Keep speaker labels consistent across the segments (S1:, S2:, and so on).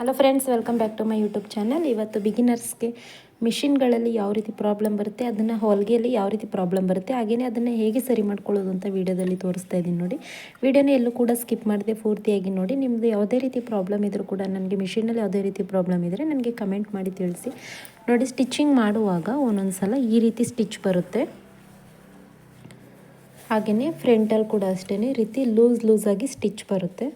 S1: Hello friends welcome back to my YouTube channel ಇವತ್ತು ಬಿಗಿನರ್ಸ್ಗೆ ಮಿಷಿನ್ಗಳಲ್ಲಿ ಯಾವ ರೀತಿ ಪ್ರಾಬ್ಲಮ್ ಬರುತ್ತೆ, ಅದನ್ನು ಹೊಲಿಗೆಯಲ್ಲಿ ಯಾವ ರೀತಿ ಪ್ರಾಬ್ಲಮ್ ಬರುತ್ತೆ ಹಾಗೆಯೇ ಅದನ್ನು ಹೇಗೆ ಸರಿ ಮಾಡ್ಕೊಳ್ಳೋದು ಅಂತ ವೀಡಿಯೋದಲ್ಲಿ ತೋರಿಸ್ತಾ ಇದ್ದೀನಿ ನೋಡಿ. ವೀಡಿಯೋನ ಎಲ್ಲೂ ಕೂಡ ಸ್ಕಿಪ್ ಮಾಡಿದೆ ಪೂರ್ತಿಯಾಗಿ ನೋಡಿ. ನಿಮ್ಮದು ಯಾವುದೇ ರೀತಿ ಪ್ರಾಬ್ಲಮ್ ಇದ್ದರೂ ಕೂಡ, ನನಗೆ ಮಿಷಿನಲ್ಲಿ ಯಾವುದೇ ರೀತಿ ಪ್ರಾಬ್ಲಮ್ ಇದ್ದರೆ ನನಗೆ ಕಮೆಂಟ್ ಮಾಡಿ ತಿಳಿಸಿ. ನೋಡಿ ಸ್ಟಿಚಿಂಗ್ ಮಾಡುವಾಗ ಒಂದೊಂದು ಸಲ ಈ ರೀತಿ ಸ್ಟಿಚ್ ಬರುತ್ತೆ. ಹಾಗೆಯೇ ಫ್ರಂಟಲ್ಲಿ ಕೂಡ ಅಷ್ಟೇ ರೀತಿ ಲೂಸ್ ಲೂಸಾಗಿ ಸ್ಟಿಚ್ ಬರುತ್ತೆ.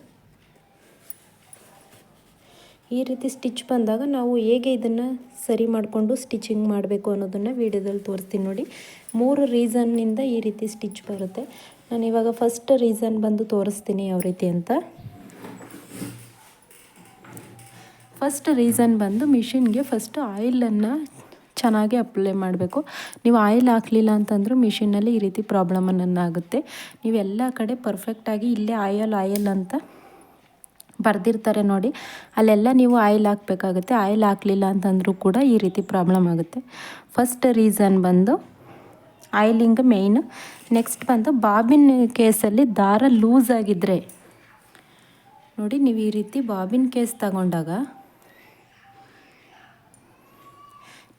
S1: ಈ ರೀತಿ ಸ್ಟಿಚ್ ಬಂದಾಗ ನಾವು ಹೇಗೆ ಇದನ್ನು ಸರಿ ಮಾಡಿಕೊಂಡು ಸ್ಟಿಚಿಂಗ್ ಮಾಡಬೇಕು ಅನ್ನೋದನ್ನು ವೀಡಿಯೋದಲ್ಲಿ ತೋರಿಸ್ತೀನಿ ನೋಡಿ. ಮೂರು ರೀಸನ್ನಿಂದ ಈ ರೀತಿ ಸ್ಟಿಚ್ ಬರುತ್ತೆ. ನಾನು ಇವಾಗ ಫಸ್ಟ್ ರೀಸನ್ ಬಂದು ತೋರಿಸ್ತೀನಿ ಯಾವ ರೀತಿ ಅಂತ. ಫಸ್ಟ್ ರೀಸನ್ ಬಂದು ಮಿಷಿನ್ಗೆ ಫಸ್ಟ್ ಆಯಿಲನ್ನು ಚೆನ್ನಾಗಿ ಅಪ್ಲೈ ಮಾಡಬೇಕು. ನೀವು ಆಯಿಲ್ ಹಾಕಲಿಲ್ಲ ಅಂತಂದರೂ ಮಿಷಿನಲ್ಲಿ ಈ ರೀತಿ ಪ್ರಾಬ್ಲಮನ್ನು ಆಗುತ್ತೆ ನೀವೆಲ್ಲ ಕಡೆ ಪರ್ಫೆಕ್ಟಾಗಿ ಇಲ್ಲೇ ಆಯಲ್ ಆಯಲ್ ಅಂತ ಬರೆದಿರ್ತಾರೆ ನೋಡಿ. ಅಲ್ಲೆಲ್ಲ ನೀವು ಆಯಿಲ್ ಹಾಕಬೇಕಾಗುತ್ತೆ. ಆಯಿಲ್ ಹಾಕಲಿಲ್ಲ ಅಂತಂದರೂ ಕೂಡ ಈ ರೀತಿ ಪ್ರಾಬ್ಲಮ್ ಆಗುತ್ತೆ. ಫಸ್ಟ್ ರೀಸನ್ ಬಂದು ಆಯಿಲಿಂಗ್ ಮೇಯ್ನ್ ನೆಕ್ಸ್ಟ್ ಬಂದು ಬಾಬಿನ್ ಕೇಸಲ್ಲಿ ದಾರ ಲೂಸ್ ಆಗಿದ್ದರೆ ನೋಡಿ, ನೀವು ಈ ರೀತಿ ಬಾಬಿನ್ ಕೇಸ್ ತಗೊಂಡಾಗ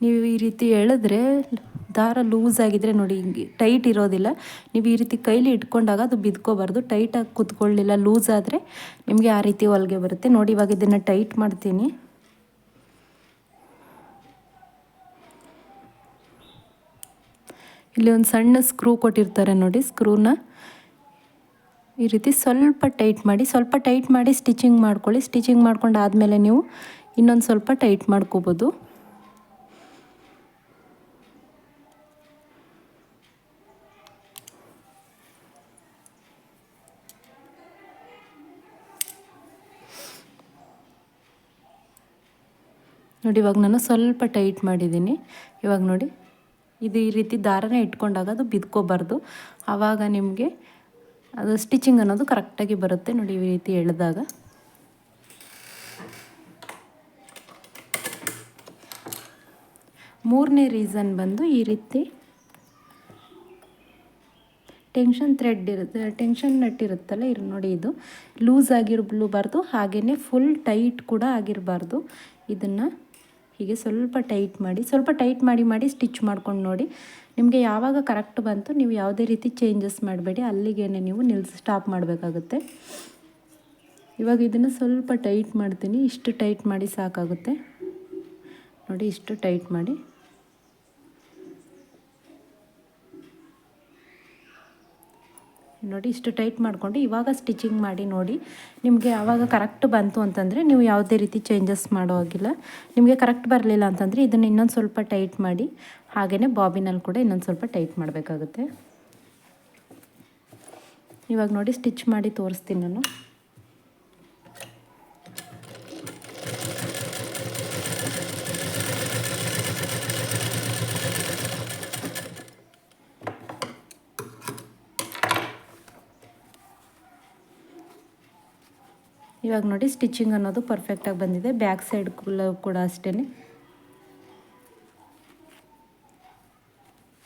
S1: ನೀವು ಈ ರೀತಿ ಎಳೆದ್ರೆ ದಾರ ಲೂಸ್ ಆಗಿದ್ರೆ ನೋಡಿ ಟೈಟ್ ಇರೋದಿಲ್ಲ. ನೀವು ಈ ರೀತಿ ಕೈಲಿ ಇಟ್ಕೊಂಡಾಗ ಅದು ಬಿದ್ಕೋಬಾರ್ದು. ಟೈಟಾಗಿ ಕುತ್ಕೊಳ್ಳಿಲ್ಲ ಲೂಸ್ ಆದರೆ ನಿಮಗೆ ಆ ರೀತಿ ಹೊಲಿಗೆ ಬರುತ್ತೆ. ನೋಡಿ ಇವಾಗ ಇದನ್ನು ಟೈಟ್ ಮಾಡ್ತೀನಿ. ಇಲ್ಲಿ ಒಂದು ಸಣ್ಣ ಸ್ಕ್ರೂ ಕೊಟ್ಟಿರ್ತಾರೆ ನೋಡಿ ಸ್ಕ್ರೂನ ಈ ರೀತಿ ಸ್ವಲ್ಪ ಟೈಟ್ ಮಾಡಿ, ಸ್ವಲ್ಪ ಟೈಟ್ ಮಾಡಿ ಸ್ಟಿಚಿಂಗ್ ಮಾಡ್ಕೊಳ್ಳಿ. ಸ್ಟಿಚಿಂಗ್ ಮಾಡ್ಕೊಂಡು ಆದಮೇಲೆ ನೀವು ಇನ್ನೊಂದು ಸ್ವಲ್ಪ ಟೈಟ್ ಮಾಡ್ಕೋಬೋದು. ನೋಡಿ, ಇವಾಗ ನಾನು ಸ್ವಲ್ಪ ಟೈಟ್ ಮಾಡಿದ್ದೀನಿ. ಇವಾಗ ನೋಡಿ, ಇದು ಈ ರೀತಿ ದಾರನ ಇಟ್ಕೊಂಡಾಗ ಅದು ಬಿದ್ಕೋಬಾರ್ದು. ಆವಾಗ ನಿಮಗೆ ಅದು ಸ್ಟಿಚಿಂಗ್ ಅನ್ನೋದು ಕರೆಕ್ಟಾಗಿ ಬರುತ್ತೆ ನೋಡಿ, ಈ ರೀತಿ ಎಳೆದಾಗ. ಮೂರನೇ ರೀಸನ್ ಬಂದು ಈ ರೀತಿ ಟೆನ್ಷನ್ ಥ್ರೆಡ್ ಇರುತ್ತೆ, ಟೆನ್ಷನ್ ನಟ್ ಇರುತ್ತಲ್ಲ, ಇರು ನೋಡಿ ಇದು. ಲೂಸ್ ಆಗಿರಬಾರ್ದು ಹಾಗೆಯೇ ಫುಲ್ ಟೈಟ್ ಕೂಡ ಆಗಿರಬಾರ್ದು. ಇದನ್ನು ಹೀಗೆ ಸ್ವಲ್ಪ ಟೈಟ್ ಮಾಡಿ, ಸ್ವಲ್ಪ ಟೈಟ್ ಮಾಡಿ ಮಾಡಿ ಸ್ಟಿಚ್ ಮಾಡ್ಕೊಂಡು ನೋಡಿ. ನಿಮಗೆ ಯಾವಾಗ ಕರೆಕ್ಟ್ ಬಂತು ನೀವು ಯಾವುದೇ ರೀತಿ ಚೇಂಜಸ್ ಮಾಡಬೇಡಿ, ಅಲ್ಲಿಗೇನೆ ನೀವು ನಿಲ್ಸಿ, ಸ್ಟಾಪ್ ಮಾಡಬೇಕಾಗುತ್ತೆ. ಇವಾಗ ಇದನ್ನು ಸ್ವಲ್ಪ ಟೈಟ್ ಮಾಡ್ತೀನಿ, ಇಷ್ಟು ಟೈಟ್ ಮಾಡಿ ಸಾಕಾಗುತ್ತೆ. ನೋಡಿ, ಇಷ್ಟು ಟೈಟ್ ಮಾಡಿ. ನೋಡಿ, ಇಷ್ಟು ಟೈಟ್ ಮಾಡಿಕೊಂಡು ಇವಾಗ ಸ್ಟಿಚಿಂಗ್ ಮಾಡಿ ನೋಡಿ. ನಿಮಗೆ ಆವಾಗ ಕರೆಕ್ಟ್ ಬಂತು ಅಂತಂದರೆ ನೀವು ಯಾವುದೇ ರೀತಿ ಚೇಂಜಸ್ ಮಾಡೋ ಹಾಗಿಲ್ಲ. ನಿಮಗೆ ಕರೆಕ್ಟ್ ಬರಲಿಲ್ಲ ಅಂತಂದರೆ ಇದನ್ನು ಇನ್ನೊಂದು ಸ್ವಲ್ಪ ಟೈಟ್ ಮಾಡಿ ಹಾಗೆಯೇ ಬಾಬಿನಲ್ಲಿ ಕೂಡ ಇನ್ನೊಂದು ಸ್ವಲ್ಪ ಟೈಟ್ ಮಾಡಬೇಕಾಗುತ್ತೆ. ಇವಾಗ ನೋಡಿ, ಸ್ಟಿಚ್ ಮಾಡಿ ತೋರಿಸ್ತೀನಿ ನಾನು. ಇವಾಗ ನೋಡಿ ಸ್ಟಿಚಿಂಗ್ ಅನ್ನೋದು ಪರ್ಫೆಕ್ಟಾಗಿ ಬಂದಿದೆ. ಬ್ಯಾಕ್ ಸೈಡ್ ಕೂಡ ಅಷ್ಟೇ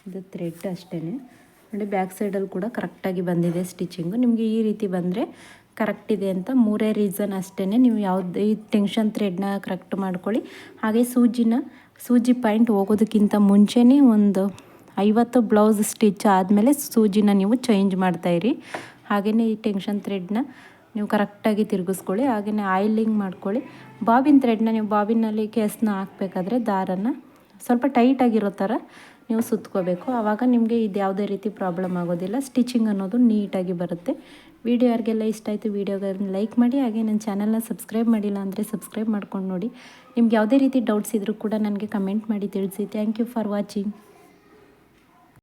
S1: ಇದು ಥ್ರೆಡ್ ಅಷ್ಟೇ ನೋಡಿ ಬ್ಯಾಕ್ ಸೈಡಲ್ಲಿ ಕೂಡ ಕರೆಕ್ಟಾಗಿ ಬಂದಿದೆ ಸ್ಟಿಚಿಂಗು ನಿಮಗೆ ಈ ರೀತಿ ಬಂದರೆ ಕರೆಕ್ಟ್ ಇದೆ ಅಂತ ಮೂರೇ ರೀಸನ್ ಅಷ್ಟೇ ನೀವು ಯಾವುದೇ ಟೆನ್ಷನ್ ಥ್ರೆಡ್ನ ಕರೆಕ್ಟ್ ಮಾಡ್ಕೊಳ್ಳಿ. ಹಾಗೆ ಸೂಜಿನ, ಸೂಜಿ ಪಾಯಿಂಟ್ ಹೋಗೋದಕ್ಕಿಂತ ಮುಂಚೆನೇ ಒಂದು ಐವತ್ತು ಬ್ಲೌಸ್ ಸ್ಟಿಚ್ ಆದಮೇಲೆ ಸೂಜಿನ ನೀವು ಚೇಂಜ್ ಮಾಡ್ತಾಯಿರಿ ಹಾಗೆಯೇ ಈ ಟೆನ್ಷನ್ ಥ್ರೆಡ್ನ ನೀವು ಕರೆಕ್ಟಾಗಿ ತಿರುಗಿಸ್ಕೊಳ್ಳಿ ಹಾಗೆಯೇ ಆಯಿಲಿಂಗ್ ಮಾಡ್ಕೊಳ್ಳಿ. ಬಾಬಿನ್ ಥ್ರೆಡ್ನ ನೀವು ಬಾಬಿನಲ್ಲಿ ಕೇಸನ್ನ ಹಾಕಬೇಕಾದ್ರೆ ದಾರನ ಸ್ವಲ್ಪ ಟೈಟಾಗಿರೋ ಥರ ನೀವು ಸುತ್ಕೋಬೇಕು. ಆವಾಗ ನಿಮಗೆ ಇದು ಯಾವುದೇ ರೀತಿ ಪ್ರಾಬ್ಲಮ್ ಆಗೋದಿಲ್ಲ. ಸ್ಟಿಚಿಂಗ್ ಅನ್ನೋದು ನೀಟಾಗಿ ಬರುತ್ತೆ. ವಿಡಿಯೋ ಯಾರಿಗೆಲ್ಲ ಇಷ್ಟ ಆಯಿತು ವೀಡಿಯೋಗಳನ್ನ ಲೈಕ್ ಮಾಡಿ, ಹಾಗೆ ನನ್ನ ಚಾನಲ್ನ ಸಬ್ಸ್ಕ್ರೈಬ್ ಮಾಡಿಲ್ಲ ಅಂದರೆ ಸಬ್ಸ್ಕ್ರೈಬ್ ಮಾಡ್ಕೊಂಡು ನೋಡಿ. ನಿಮ್ಗೆ ಯಾವುದೇ ರೀತಿ ಡೌಟ್ಸ್ ಇದ್ದರೂ ಕೂಡ ನನಗೆ ಕಮೆಂಟ್ ಮಾಡಿ ತಿಳಿಸಿ. Thank you for watching